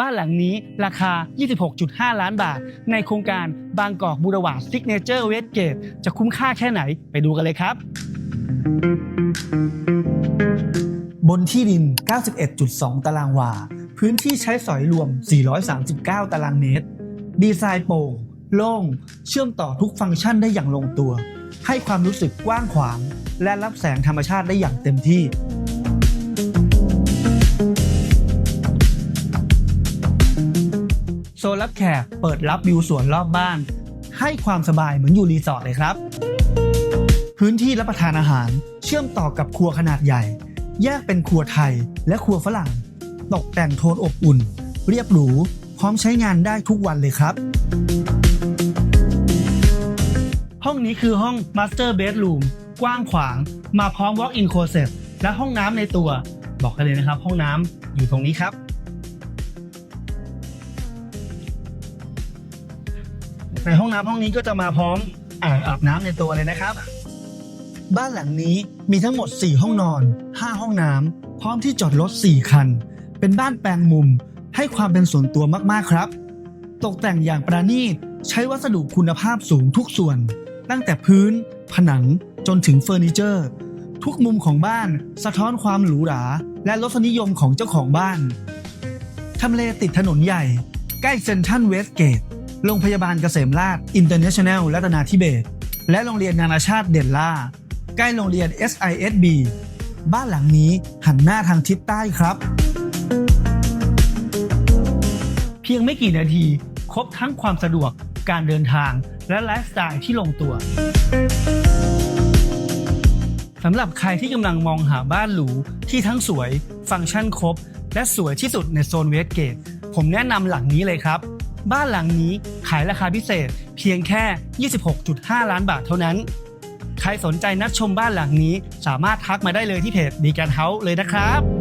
บ้านหลังนี้ราคา 26.5 ล้านบาท ในโครงการบางกอกบูรวาซิกเนเจอร์เวสเกตจะคุ้มค่าแค่ไหนไปดูกันเลยครับ บนที่ดิน 91.2 ตารางวา พื้นที่ใช้สอยรวม 439 ตารางเมตร ดีไซน์โปร่งโล่ง เชื่อมต่อทุกฟังก์ชันได้อย่างลงตัว ให้ความรู้สึกกว้างขวาง และรับแสงธรรมชาติได้อย่างเต็มที่ โซนรับแขกเปิดรับวิวสวนรอบบ้าน ให้ความสบายเหมือนอยู่รีสอร์ทเลยครับ พื้นที่รับประทานอาหารเชื่อมต่อกับครัวขนาดใหญ่ แยกเป็นครัวไทยและครัวฝรั่ง ตกแต่งโทนอบอุ่น เรียบหรู พร้อมใช้งานได้ทุกวันเลยครับ ห้องนี้คือห้อง Master Bedroom กว้างขวาง มาพร้อม Walk-in Closet และห้องน้ำในตัว บอกกันเลยนะครับ ห้องน้ำอยู่ตรงนี้ครับ ในห้องน้ำห้องนี้ก็จะมาพร้อมอ่างอาบน้ำในตัวเลยนะครับ บ้านหลังนี้มีทั้งหมด 4 ห้องนอน 5 ห้องน้ำพร้อมที่จอดรถ 4 คัน เป็นบ้านแปลงมุมให้ความเป็นส่วนตัวมากๆครับ ตกแต่งอย่างประณีตใช้วัสดุคุณภาพสูงทุกส่วน ตั้งแต่พื้น ผนังจนถึงเฟอร์นิเจอร์ ทุกมุมของบ้านสะท้อนความหรูหรา และรสนิยมของเจ้าของบ้านทำเลติดถนนใหญ่ ใกล้เซนทรัลเวสเกต โรงพยาบาลเกษมราชอินเตอร์เนชั่นแนลรัตนาธิเบศและโรงเรียนนานาชาติเด่นล่า ใกล้โรงเรียน SISB บ้านหลังนี้หันหน้าทางทิศใต้ครับ เพียงไม่กี่นาที ครบทั้งความสะดวกการเดินทางและไลฟ์สไตล์ที่ลงตัวสำหรับใครที่กำลังมองหาบ้านหรูที่ทั้งสวย ฟังก์ชันครบ และสวยที่สุดในโซนเวสเกต ผมแนะนำหลังนี้เลยครับ บ้านหลังนี้ขายราคาพิเศษเพียงแค่ 26.5 ล้านบาทเท่านั้น ใครสนใจนัดชมบ้านหลังนี้สามารถทักมาได้เลยที่เพจดีการเฮาส์เลยนะครับ